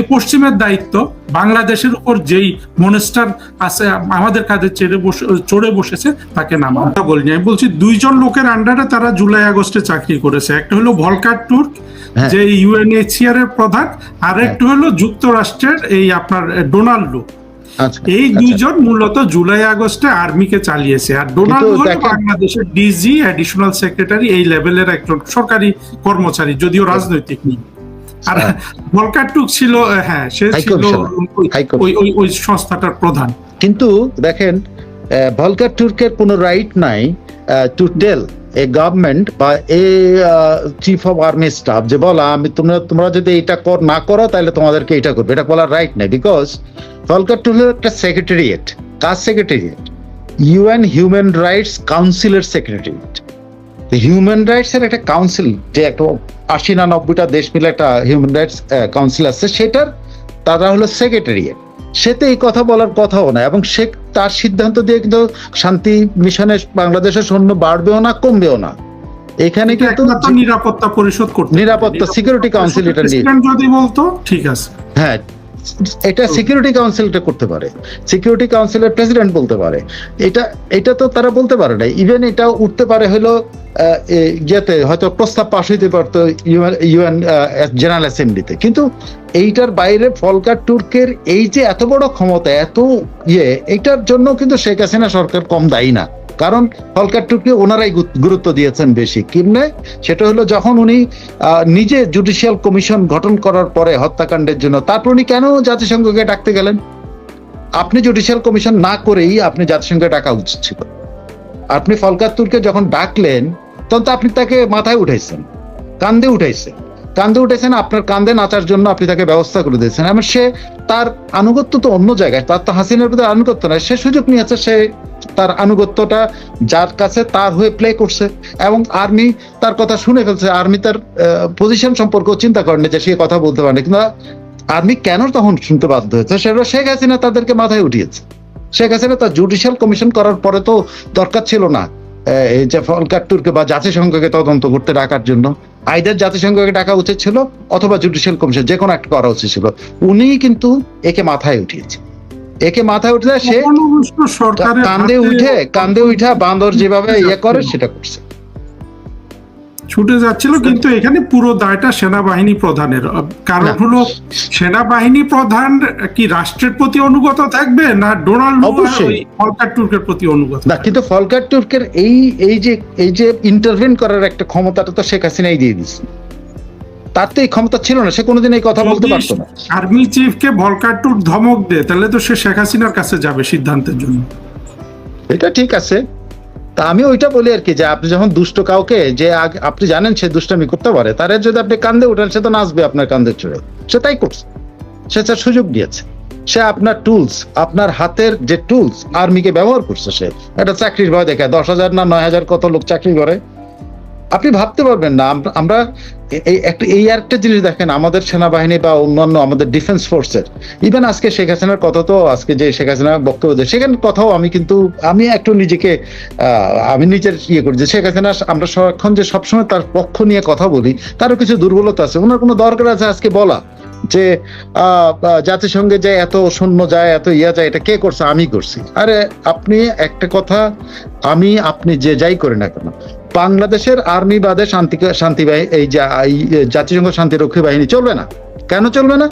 আজকে পশ্চিমের দায়িত্ব। বাংলাদেশের উপর যেই মনেস্টার আছে আমাদের কাঁধে চেড়ে বসে চড়ে বসেছে তাকে নামা বলিনি আমি বলছি দুইজন লোকের আন্ডারে তারা জুলাই আগস্টে চাকরি করেছে। একটা হলো ভলকার টুর্ক হ্যাঁ। যে ইউএনএইচসিআর এর প্রধান আর একটা হলো যুক্তরাষ্ট্রের এই আপনার ডোনাল্ডো আচ্ছা এই আচ্ছা। দুইজন মূলত জুলাই আগস্টে আর্মিকে চালিয়েছে। আর ডোনাল্ড বাংলাদেশের ডিজি অ্যাডিশনাল সেক্রেটারি এই লেভেলের একজন সরকারি কর্মচারী যদিও রাজনৈতিক নেই। আর হ্যাঁ। ভলকার টুক ছিল হ্যাঁ সে ছিল ওই- ওই সংস্থাটার প্রধান। কিন্তু দেখেন ভলকার তুর্কের কোনো রাইট নাই টু টেল এ গভর্নমেন্ট বা a chief of army staff যে বলা আমি তোমরা তোমরা যদি এটা কর না করো তাহলে তোমাদেরকে এটা করবে। এটা বলার রাইট নাই বিকজ ভলকার টুর্কের একটা সেক্রেটারিয়েট কার সেক্রেটারিয়েট ইউএন হিউম্যান রাইটস কাউন্সিলের সেক্রেটারিয়েট হিউম্যান রাইটস এর একটা কাউন্সিল যে একটা আশি না নব্বইটা দেশ মিলে একটা হিউম্যান রাইটস কাউন্সিল আছে সেটার তারা হলো সেক্রেটারিয়েট সেতে এই কথা বলার কথাও না এবং সে তার সিদ্ধান্ত দিয়ে কিন্তু শান্তি মিশনে বাংলাদেশের সৈন্য বাড়বেও না কমবেও না। এখানে কিন্তু নিরাপত্তা পরিষদ করতে নিরাপত্তা, security council এটা নিয়ে- যদি বলতো ঠিক আছে। হ্যাঁ এটা সিকিউরিটি কাউন্সিলটা করতে পারে। সিকিউরিটি কাউন্সিলের প্রেসিডেন্ট বলতে পারে। এটা এটা তো তারা বলতে পারে না ইভেন এটা উঠতে পারে হলো ইয়েতে হয়তো প্রস্তাব পাশ হইতে পারতো ইউএন জেনারেল অ্যাসেম্বলিতে কিন্তু এইটার বাইরে ফলকার তুর্কের এই যে এত বড় ক্ষমতা এত ইয়ে এইটার জন্য কিন্তু শেখ হাসিনা সরকার কম দায়ী না। কারণ ফলকার তুর্কে ওনারাই গুরুত্ব দিয়েছেন বেশি। কিমনে সেটা হলো যখন উনি নিজে জুডিশিয়াল কমিশন গঠন করার পরে হত্যাকাণ্ডের জন্য, তারপর উনি কেন জাতিসংঘকে ডাকতে গেলেন? আপনি জুডিশিয়াল কমিশন না করেই আপনি জাতিসংঘে ডাকা উচিত ছিল। আপনি ফলকার তুর্কে যখন ডাকলেন, তখন তো আপনি তাকে মাথায় উঠাইছেন, কান্দে উঠাইছেন। কান্দে উঠেছেন আপনার কান্দে নাচার জন্য আপনি তাকে ব্যবস্থা করে দিয়েছেন। এবং সে তার আনুগত্য তো অন্য জায়গায়, তার তো হাসিনার প্রতি আনুগত্য নয় সে সুযোগ নিয়েছে, সে তার আনুগত্যটা যার কাছে তার হয়ে প্লে করছে এবং আর্মি তার কথা শুনে ফেলছে। আর্মি তার পজিশন সম্পর্কে চিন্তা করেন যে সে কথা বলতে পারে কিন্তু আর্মি কেন তখন শুনতে বাধ্য হয়েছে? সেটা শেখ হাসিনা তাদেরকে মাথায় উঠিয়েছে। শেখ হাসিনা তার জুডিশিয়াল কমিশন করার পরে তো দরকার ছিল না। এই যে ফলকার তুর্কে বা জাতিসংঘকে তদন্ত করতে ডাকার জন্য। আইদার জাতিসংঘকে ডাকা উচিত ছিল অথবা জুডিশিয়াল কমিশন যে কোনো একটা করা উচিত ছিল। উনি কিন্তু একে মাথায় উঠিয়েছে। একে মাথায় উঠে সে কান্দে উঠে কান্দে উঠা বান্দর যেভাবে ইয়ে করে সেটা করছে। ছুটে যাচ্ছিল কিন্তু এখানে পুরো দায়টা সেনাবাহিনী প্রধানের। কারণ হলো সেনাবাহিনী প্রধান কি রাষ্ট্রের প্রতি অনুগত থাকবে না ডোনাল্ড অবশ্যই। ফলকার তুর্কের প্রতি অনুগত না কিন্তু ফলকার তুর্কের এই এই যে এই যে ইন্টারভেন করার একটা ক্ষমতাটা তো শেখ হাসিনাই দিয়ে দিচ্ছে তার তো এই ক্ষমতা ছিল না সে কোনোদিন এই কথা বলতে পারতো না। আর্মি চিফকে ভলকার টুর ধমক দেয় তাহলে তো সে শেখ হাসিনার কাছে যাবে সিদ্ধান্তের জন্য। এটা ঠিক আছে তা আমি ওইটা বলি আর কি যে আপনি যখন দুষ্ট কাউকে যে আপনি জানেন সে দুষ্টামি করতে পারে তার যদি আপনি কান্দে উঠেন সে তো নাচবে আপনার কান্দে চড়ে সে তাই করছে সে তার সুযোগ দিয়েছে। সে আপনার টুলস আপনার হাতের যে টুলস আর্মিকে ব্যবহার করছে সে একটা চাকরির ভয় দেখায় দশ হাজার না নয় হাজার কত লোক চাকরি করে আপনি ভাবতে পারবেন না আমরা- এই একটা এই একটা জিনিস দেখেন, আমাদের সেনাবাহিনী বা অন্যান্য আমাদের ডিফেন্স ফোর্সের ইভেন আজকে শেখ হাসিনার কথা তো, আজকে যে শেখ হাসিনার বক্তব্য দেয়, সেখানে কথাও আমি কিন্তু, আমি একটু নিজেকে আমি নিজের ইয়ে করি যে শেখ হাসিনা, আমরা সারাক্ষণ যে সবসময় তার পক্ষ নিয়ে কথা বলি, তারও কিছু দুর্বলতা আছে। ওনার কোনো দরকার আছে আজকে বলা? যে জাতিসংঘে যে এত শূন্য যায়, এত ইয়া যায়, এটা কে করছে? আমি করছি। আরে, আপনি একটা কথা, আমি, আপনি যে যাই করি না কেন বাংলাদেশের আর্মি বাদে শান্তি শান্তি বাহিনী এই জাতিসংঘ শান্তিরক্ষী বাহিনী চলবে না। কেন চলবে না?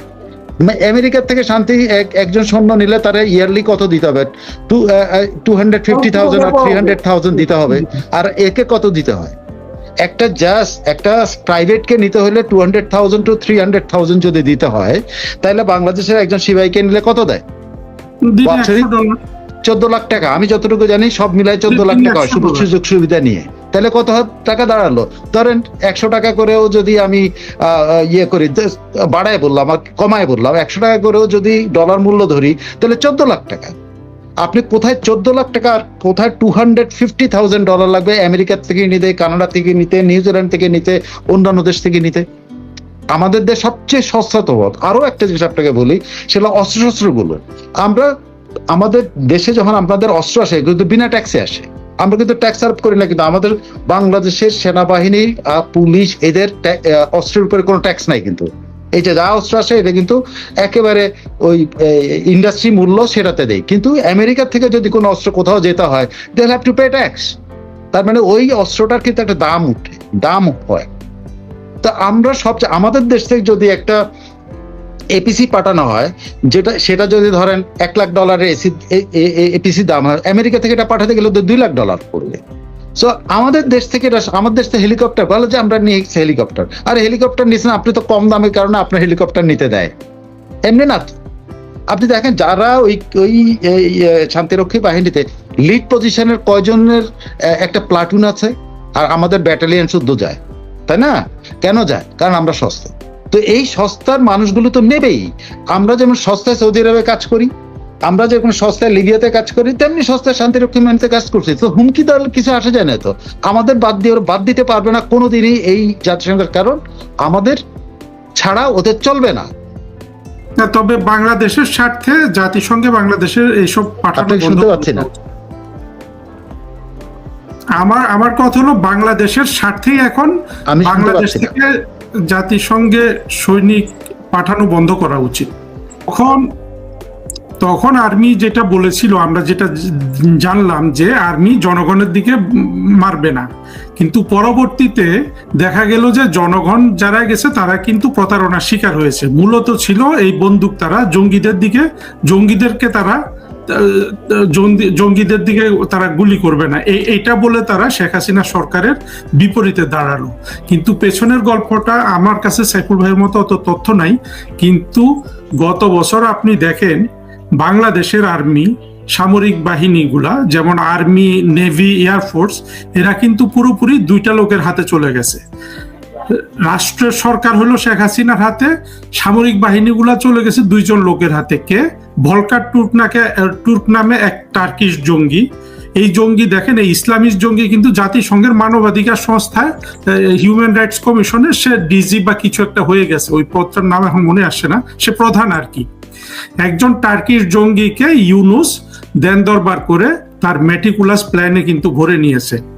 আমেরিকার থেকে শান্তি একজন সৈন্য নিলে তারা ইয়ারলি কত দিতে হবে? টু হান্ড্রেড ফিফটি থাউজেন্ড আর থ্রি হান্ড্রেড থাউজেন্ড দিতে হবে। আর একে কত দিতে হয়? একটা জাস্ট একটা প্রাইভেট কে নিতে হলে two hundred thousand two three hundred thousand যদি দিতে হয় তাহলে বাংলাদেশের একজন সিপাহীকে নিলে কত দেয়? বাৎসরিক? চোদ্দ লাখ। টাকা। আমি যতটুকু জানি সব মিলাই চোদ্দ লাখ টাকা হয়, সুযোগ সুবিধা নিয়ে। তাহলে কত টাকা দাঁড়াল? ধরেন একশো টাকা করেও যদি আমি ইয়ে করি বাড়ায় বললাম আর কমায় বললাম, একশো টাকা করেও যদি ডলার মূল্য ধরি, তাহলে চোদ্দ লাখ টাকা। আপনি কোথায় চোদ্দ লাখ টাকা আর কোথায় two hundred fifty thousand dollar লাগবে? আমেরিকার থেকে নিতে, কানাডা থেকে নিতে নিউজিল্যান্ড থেকে নিতে, অন্যান্য দেশ থেকে নিতে। আমাদের দেশ সবচেয়ে সস্তা তো পথ। আরও একটা জিনিস আপনাকে বলি, সেটা অস্ত্র শস্ত্র আমরা, আমাদের দেশে যখন আপনাদের অস্ত্র আসে, কিন্তু বিনা ট্যাক্সে আসে। আমরা কিন্তু ট্যাক্স আরোপ করি না, কিন্তু আমাদের বাংলাদেশের সেনাবাহিনী পুলিশ এদের অস্ত্রের উপরে কোনো ট্যাক্স নাই কিন্তু। এই যে যা অস্ত্র আসে, এটা কিন্তু একেবারে ওই ইন্ডাস্ট্রি মূল্য সেটাতে দেয়। কিন্তু আমেরিকার থেকে যদি কোনো অস্ত্র কোথাও যেতে হয় they have to pay tax তার মানে ওই অস্ত্রটার কিন্তু একটা দাম উঠে, দাম হয়। তা আমরা সবচেয়ে আমাদের দেশ থেকে যদি একটা এপিসি পাঠানো হয়, যেটা, সেটা যদি ধরেন এক লাখ ডলারের এসি এপিসি দাম হয়, আমেরিকা থেকে এটা পাঠাতে গেলে দুই লাখ ডলার পড়বে। সো আমাদের দেশ থেকে আমাদের দেশ থেকে হেলিকপ্টার বলে যে আমরা নিয়ে হেলিকপ্টার আর হেলিকপ্টার নিচ্ছেন আপনি তো কম দামের কারণে আপনার হেলিকপ্টার নিতে দেয়। এমনি না আপনি দেখেন যারা ওই ওই শান্তিরক্ষী বাহিনীতে লিড পজিশনের কয়জনের একটা প্লাটুন আছে, আর আমাদের ব্যাটালিয়ান শুদ্ধ যায়। তাই না? কেন যায়? কারণ আমরা সস্তা। তো এই সস্তার মানুষগুলো তো নেবেই। আমরা যেমন সস্তায় সৌদি আরবে কাজ করি আমরা যেরকম সস্তায় লিবিয়াতে কাজ করি তেমনি সস্তায় শান্তিরক্ষী বাহিনীতে কাজ করছি। তো হুমকি তাহলে কিছু আসা যায় না তো। আমাদের বাদ দিয়ে ওরা বাদ দিতে পারবে না কোনোদিনই এই জাতিসংঘের কারণ আমাদের ছাড়া ওদের চলবে না। না, তবে বাংলাদেশের স্বার্থে জাতিসংঘে বাংলাদেশের এইসব পাঠানো শুনতে পাচ্ছি না। আমার আমার কথা হলো বাংলাদেশের স্বার্থেই এখন আমি বাংলাদেশ থেকে জাতিসংঘে সৈনিক পাঠানো বন্ধ করা উচিত। তখন তখন আর্মি যেটা বলেছিল, আমরা যেটা জানলাম যে আর্মি জনগণের দিকে মারবে না। কিন্তু পরবর্তীতে দেখা গেল যে জনগণ যারা গেছে, তারা কিন্তু প্রতারণার শিকার হয়েছে। মূলত ছিল এই বন্দুক তারা জঙ্গিদের দিকে, জঙ্গিদেরকে তারা জঙ্গিদের দিকে তারা গুলি করবে না। এই এইটা বলে তারা শেখ হাসিনা সরকারের বিপরীতে দাঁড়াল। কিন্তু পেছনের গল্পটা আমার কাছে সাইফুল ভাইয়ের মতো অত তথ্য নাই। কিন্তু গত বছর আপনি দেখেন, বাংলাদেশের আর্মি, সামরিক বাহিনীগুলা, যেমন আর্মি, নেভি এয়ারফোর্স এরা কিন্তু পুরোপুরি দুইটা লোকের হাতে চলে গেছে। রাষ্ট্রের সরকার হলো শেখ হাসিনার হাতে, সামরিক বাহিনীগুলা চলে গেছে দুইজন লোকের হাতে। কে? ভলকার টুর্ক নাকে টুর্ক নামে এক টার্কিশ জঙ্গি। এই জঙ্গি দেখেন, এই ইসলামিক জঙ্গি কিন্তু জাতিসংঘের মানবাধিকার সংস্থায় হিউম্যান রাইটস কমিশনের সে ডিজি বা কিছু একটা হয়ে গেছে। ওই পত্রের নাম এখন মনে আসে না। সে প্রধান আর কি। একজন টার্কিশ জঙ্গিকে ইউনুস দেন দরবার করে, তার মেটিকুলাস প্ল্যানে কিন্তু ভরে নিয়েছে।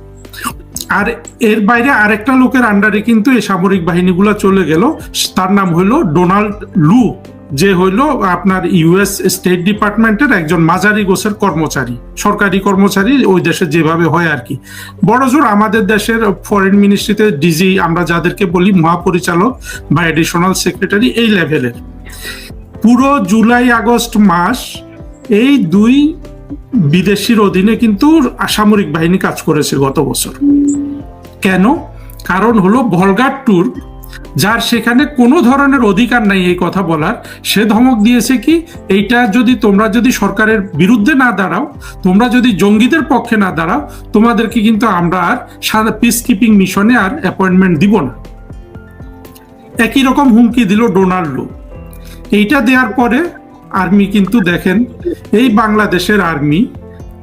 আর এর বাইরে আরেকটা লোকের আন্ডারে কিন্তু এই সামরিক বাহিনীগুলো চলে গেল। তার নাম হইল ডোনাল্ড লু, যে হইল আপনার ইউএস স্টেট ডিপার্টমেন্টের একজন মাঝারি গোছের কর্মচারী, সরকারি কর্মচারী, ওই দেশে যেভাবে হয় আর কি বড় জোর আমাদের দেশের ফরেন মিনিস্ট্রিতে ডিজি আমরা যাদেরকে বলি মহাপরিচালক বা এডিশনাল সেক্রেটারি এই লেভেলের পুরো জুলাই আগস্ট মাস এই দুই বিদেশির অধীনে কিন্তু সামরিক বাহিনী কাজ করেছে গত বছর। কেন? কারণ হলো ভলগার ট্যুর যার সেখানে কোনো ধরনের অধিকার নাই এই কথা বলার, সে ধমক দিয়েছে কি, এইটা যদি তোমরা যদি সরকারের বিরুদ্ধে না দাঁড়াও, তোমরা যদি জঙ্গিদের পক্ষে না দাঁড়াও, তোমাদেরকে কিন্তু আমরা আর পিস কিপিং মিশনে আর অ্যাপয়েন্টমেন্ট দিব না। একই রকম হুমকি দিল ডোনাল্ডো এইটা দেওয়ার পরে আর্মি কিন্তু দেখেন, এই বাংলাদেশের আর্মি,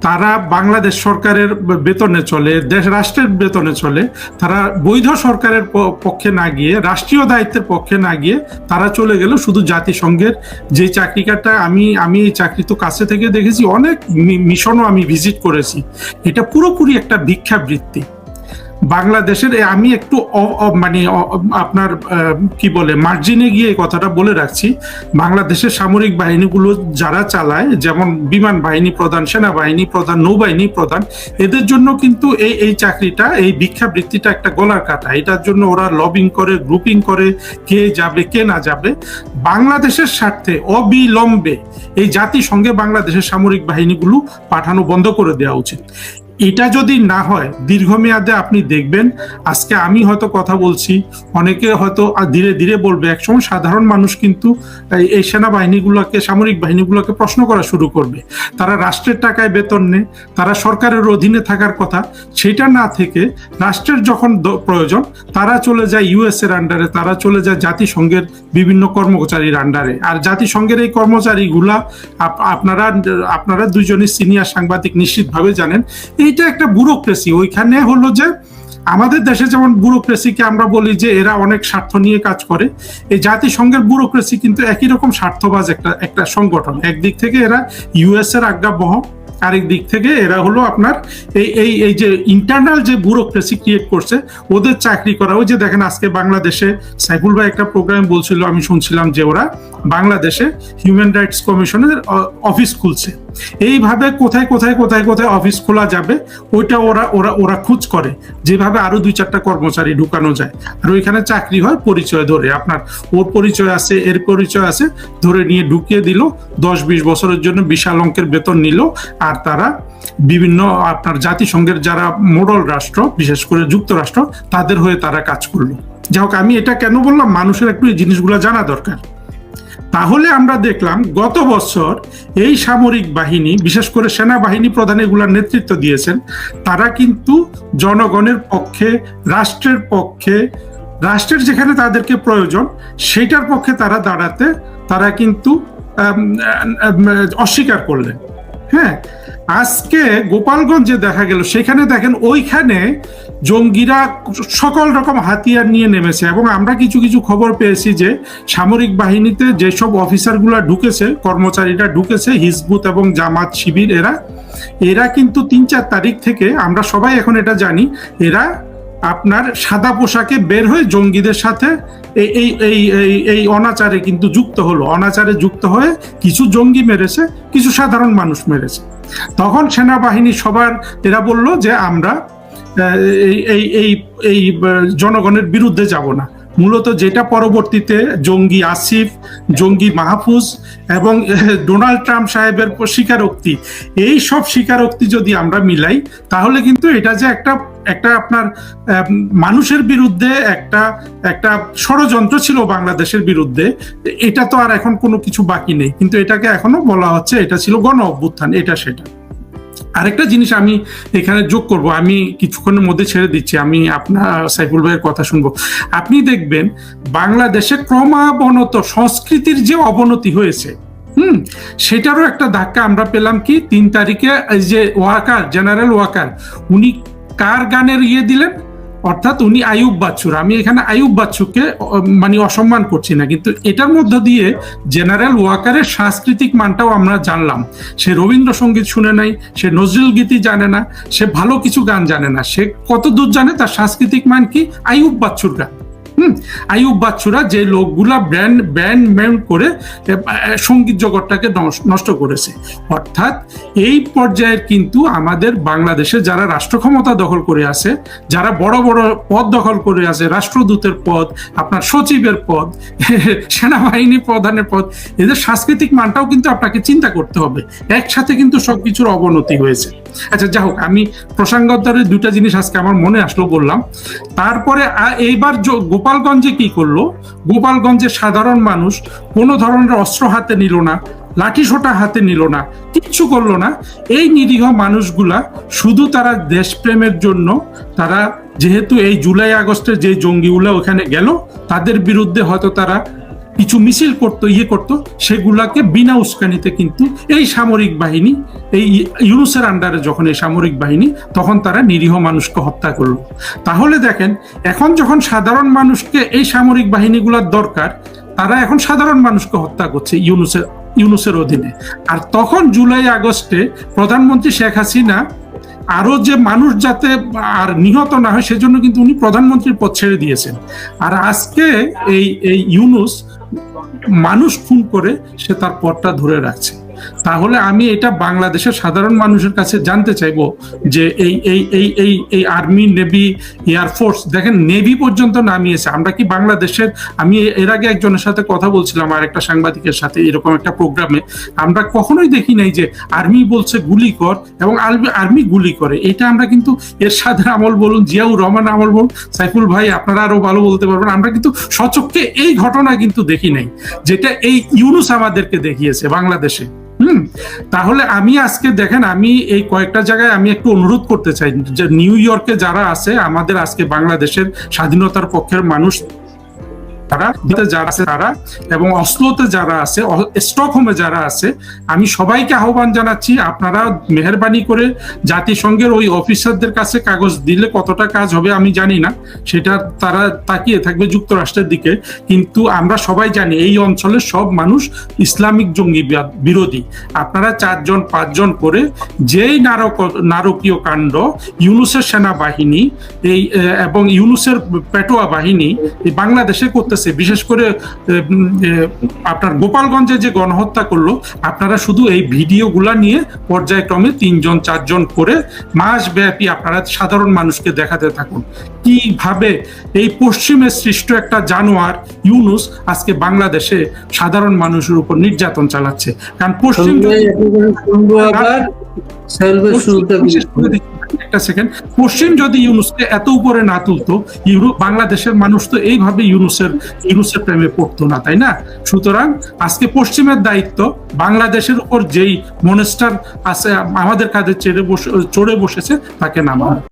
তারা বাংলাদেশ সরকারের বেতনে চলে, দেশ রাষ্ট্রের বেতনে চলে, তারা বৈধ সরকারের পক্ষে না গিয়ে, রাষ্ট্রীয় দায়িত্বের পক্ষে না গিয়ে তারা চলে গেল শুধু জাতিসংঘের যে চাকরিকাটা আমি আমি এই চাকরি তো কাছে থেকে দেখেছি, অনেক মিশনও আমি ভিজিট করেছি। এটা পুরোপুরি একটা ভিক্ষাবৃত্তি। বাংলাদেশের আমি একটু মানে আপনার কি বলে মার্জিনে গিয়ে এই কথাটা বলে রাখছি। বাংলাদেশের সামরিক বাহিনীগুলো যারা চালায়, যেমন বিমান বাহিনী প্রধান, সেনাবাহিনী প্রধান, নৌবাহিনী প্রধান, এদের জন্য কিন্তু এই এই চাকরিটা, এই ভিক্ষাবৃত্তিটা একটা গলার কাটা। এটার জন্য ওরা লবিং করে গ্রুপিং করে, কে যাবে, কে না যাবে। বাংলাদেশের স্বার্থে অবিলম্বে এই জাতিসংঘে বাংলাদেশের সামরিক বাহিনীগুলো পাঠানো বন্ধ করে দেওয়া উচিত। এটা যদি না হয়, দীর্ঘমেয়াদে আপনি দেখবেন, আজকে আমি হয়তো কথা বলছি, অনেকে হয়তো ধীরে ধীরে বলবে, একসময় সাধারণ মানুষ কিন্তু এই- সেনাবাহিনীগুলোকে, সামরিক বাহিনীগুলোকে প্রশ্ন করা শুরু করবে। তারা রাষ্ট্রের টাকায় বেতন নেয়, তারা সরকারের অধীনে থাকার কথা, সেটা না থেকে রাষ্ট্রের যখন প্রয়োজন, তারা চলে যায় ইউএস এর আন্ডারে তারা চলে যায় জাতিসংঘের বিভিন্ন কর্মচারীর আন্ডারে আর জাতিসংঘের এই কর্মচারীগুলা, আপ- আপনারা আপনারা দুজনই সিনিয়র সাংবাদিক নিশ্চিতভাবে জানেন এইটা একটা ব্যুরোক্রেসি। ওইখানে হলো যে, আমাদের দেশে যেমন ব্যুরোক্রেসিকে আমরা বলি যে, এরা অনেক স্বার্থ নিয়ে কাজ করে, এই জাতিসংঘের ব্যুরোক্রেসি কিন্তু একই রকম স্বার্থবাজ একটা একটা সংগঠন। একদিক থেকে এরা ইউএস এর আজ্ঞাবহ, আরেক দিক থেকে এরা হলো আপনার এই এই এই যে ইন্টারনাল যে ব্যুরোক্রেসি ক্রিয়েট করছে, ওদের চাকরি করা। ওই যে দেখেন আজকে বাংলাদেশে সাইফুল ভাই একটা প্রোগ্রাম বলছিল, আমি শুনছিলাম যে ওরা বাংলাদেশে হিউম্যান রাইটস কমিশনের অফিস খুলছে। এইভাবে কোথায় কোথায় কোথায় কোথায় অফিস খোলা যাবে, ওইটা ওরা ওরা ওরা খুঁজ করে। যেভাবে আরও দুই চারটা কর্মচারী ঢুকানো যায়। আর ওইখানে চাকরি হয় পরিচয় ধরে। আপনার ওর পরিচয় আছে, এর পরিচয় আছে, ধরে নিয়ে ঢুকিয়ে দিল, দশ বিশ বছরের জন্য বিশাল অঙ্কের বেতন নিল, আর তারা বিভিন্ন আপনার জাতিসংঘের যারা মোডল রাষ্ট্র, বিশেষ করে যুক্তরাষ্ট্র, তাদের হয়ে তারা কাজ করল। যাই হোক, আমি এটা কেন বললাম? মানুষের একটু এই জিনিসগুলো জানা দরকার। তাহলে আমরা দেখলাম গত বছর এই সামরিক বাহিনী, বিশেষ করে সেনাবাহিনী প্রধান এগুলার নেতৃত্ব দিয়েছেন, তারা কিন্তু জনগণের পক্ষে, রাষ্ট্রের পক্ষে, রাষ্ট্রের যেখানে তাদেরকে প্রয়োজন সেটার পক্ষে তারা দাঁড়াতে, তারা কিন্তু অস্বীকার করলেন। হ্যাঁ? আজকে গোপালগঞ্জে দেখা গেল, সেখানে দেখেন ওইখানে জঙ্গিরা সকল রকম হাতিয়ার নিয়ে নেমেছে এবং আমরা কিছু কিছু খবর পেয়েছি যে সামরিক বাহিনীতে যেসব অফিসারগুলা ঢুকেছে, কর্মচারীরা ঢুকেছে, হিজবুত এবং জামাত শিবির এরা এরা কিন্তু তিন চার তারিখ থেকে, আমরা সবাই এখন এটা জানি, এরা আপনার সাদা পোশাকে বের হয়ে জঙ্গিদের সাথে এই এই এই অনাচারে কিন্তু যুক্ত হলো। অনাচারে যুক্ত হয়ে কিছু জঙ্গি মেরেছে, কিছু সাধারণ মানুষ মেরেছে। তখন সেনাবাহিনী সবার, এরা বলল যে আমরা এই এই এই জনগণের বিরুদ্ধে যাব না। মূলত যেটা পরবর্তীতে জঙ্গি আসিফ, জঙ্গি মাহফুজ এবং ডোনাল্ড ট্রাম্প সাহেবের স্বীকারোক্তি, এই সব স্বীকারোক্তি যদি আমরা মিলাই, তাহলে কিন্তু এটা যে একটা একটা আপনার মানুষের বিরুদ্ধে একটা একটা ষড়যন্ত্র ছিল বাংলাদেশের বিরুদ্ধে, এটা তো আর এখন কোনো কিছু বাকি নেই। কিন্তু এটাকে এখনও বলা হচ্ছে এটা ছিল গণ অভ্যুত্থান এটা সেটা। আরেকটা জিনিস আমি এখানে যোগ করব, আমি কিছুক্ষণের মধ্যে ছেড়ে দিচ্ছি, আমি আপনার, সাইফুল ভাইয়ের কথা শুনব। আপনি দেখবেন বাংলাদেশে ক্রমাবনত সংস্কৃতির যে অবনতি হয়েছে, হুম, সেটারও একটা ধাক্কা আমরা পেলাম কি? তিন তারিখে যে ওয়াকার, জেনারেল ওয়াকার, উনি কার গানের ইয়ে দিলেন? অর্থাৎ উনি আয়ুব বাচ্চুর। আমি এখানে আয়ুব বাচ্চুকে মানে অসম্মান করছি না, কিন্তু এটার মধ্য দিয়ে জেনারেল ওয়াকারের সাংস্কৃতিক মানটাও আমরা জানলাম। সে রবীন্দ্রসঙ্গীত শুনে নাই, সে নজরুল গীতি জানে না, সে ভালো কিছু গান জানে না, সে কত দূর জানে তার সাংস্কৃতিক মান কি? আয়ুব বাচ্চুর গান। হুম বাচ্চুরা যে লোকগুলা ব্যান্ড ম্যান্ড করে সংগীত জগৎটাকে নষ্ট করেছে। অর্থাৎ এই পর্যায়ের কিন্তু আমাদের বাংলাদেশে যারা রাষ্ট্র ক্ষমতা দখল করে আছে, যারা বড় বড় পদ দখল করে আছে, রাষ্ট্রদূতের পদ, আপনার সচিবের পদ, সেনাবাহিনী প্রধানের পদ, এদের সাংস্কৃতিক মানটাও কিন্তু আপনাকে চিন্তা করতে হবে। একসাথে কিন্তু সবকিছুর অবনতি হয়েছে। আচ্ছা যাই হোক, আমি প্রসঙ্গোত্তরে দুইটা জিনিস আজকে আমার মনে আসলো বললাম। তারপরে এইবার গোপালগঞ্জে কি করল? গোপালগঞ্জে সাধারণ মানুষ কোনো ধরনের অস্ত্র হাতে নিল না লাঠি সোটা হাতে নিল না, কিচ্ছু করল না। এই নিরীহ মানুষগুলা শুধু তারা দেশপ্রেমের জন্য, তারা যেহেতু এই জুলাই আগস্টে যে জঙ্গিগুলা ওখানে গেল, তাদের বিরুদ্ধে হয়তো তারা কিছু মিছিল করতো ইয়ে করতো, সেগুলাকে বিনা উস্কানিতে কিন্তু এই সামরিক বাহিনী, এই ইউনুসের আন্ডারে যখন এই সামরিক বাহিনী, তখন তারা নিরীহ মানুষকে হত্যা করল। তাহলে দেখেন, এখন যখন সাধারণ মানুষকে এই সামরিক বাহিনীগুলোর দরকার, তারা এখন সাধারণ মানুষকে হত্যা করছে ইউনুসের ইউনুসের অধীনে। আর তখন জুলাই আগস্টে প্রধানমন্ত্রী শেখ হাসিনা আরও যে মানুষ যাতে আর নিহত না হয়, সেজন্য কিন্তু উনি প্রধানমন্ত্রীর পদ ছেড়ে দিয়েছেন। আর আজকে এই এই ইউনুস মানুষ খুন করে সে তার পথটা ধরে রাখছে। তাহলে আমি এটা বাংলাদেশের সাধারণ মানুষের কাছে জানতে চাইব যে এই এই এই এই এই আর্মি, নেভি এয়ারফোর্স দেখেন নেভি পর্যন্ত নামিয়েছে। আমরা কি বাংলাদেশের, আমি এর আগে একজনের সাথে কথা বলছিলাম, আর একটা সাংবাদিকের সাথে এরকম একটা প্রোগ্রামে। আমরা কখনোই দেখি নাই যে আর্মি বলছে গুলি কর এবং আর্মি গুলি করে। এটা আমরা কিন্তু এর সাথে আমল বলুন, জিয়াউর রহমান আমল বলুন, সাইফুল ভাই, আপনারা আরও ভালো বলতে পারবেন। আমরা কিন্তু সচক্ষে এই ঘটনা কিন্তু দেখি নাই, যেটা এই ইউনুস আমাদেরকে দেখিয়েছে বাংলাদেশে। হুম, তাহলে আমি আজকে দেখেন, আমি এই কয়েকটা জায়গায় আমি একটু অনুরোধ করতে চাই যে নিউ ইয়র্কে যারা আছে, আমাদের আজকে বাংলাদেশের স্বাধীনতার পক্ষের মানুষ তারা যারা আছে তারা, এবং অসলোতে যারা আছে স্টকহোমে যারা আছে, আমি সবাইকে আহ্বান জানাচ্ছি, আপনারা মেহরবানি করে জাতিসংঘের ওই অফিসারদের কাছে কাগজ দিলে কতটা কাজ হবে আমি জানি না, সেটা তারা তাকিয়ে থাকবে যুক্তরাষ্ট্রের দিকে, কিন্তু আমরা সবাই জানি এই অঞ্চলের সব মানুষ ইসলামিক জঙ্গি বিরোধী। আপনারা চারজন, পাঁচজন করে যেই নারক, নারকীয় কাণ্ড, ইউনুসের সেনাবাহিনী, এই এবং ইউনুসের পেটোয়া বাহিনী বাংলাদেশে বাংলাদেশে করতেছে বিশেষ করে আপনার গোপালগঞ্জে যে গণহত্যা করল আপনারা শুধু এই ভিডিওগুলা নিয়ে পর্যায়ক্রমে তিনজন চারজন করে মাস ব্যাপী আপনারা সাধারণ মানুষকে দেখাতে থাকুন। কীভাবে এই পশ্চিমে সৃষ্ট একটা জানোয়ার ইউনুস আজকে বাংলাদেশে সাধারণ মানুষের উপর নির্যাতন চালাচ্ছে? কারণ পশ্চিম একটা সেকেন্ড পশ্চিম যদি ইউনুসকে এত উপরে না তুলতো ইউরোপ বাংলাদেশের মানুষ তো এইভাবে ইউনুসের ইউনুসের প্রেমে পড়তো না, তাই না? সুতরাং আজকে পশ্চিমের দায়িত্ব, বাংলাদেশের উপর যেই মনেস্টার আছে, আমাদের কাজে চেড়ে বসে চড়ে বসেছে, তাকে নামানো।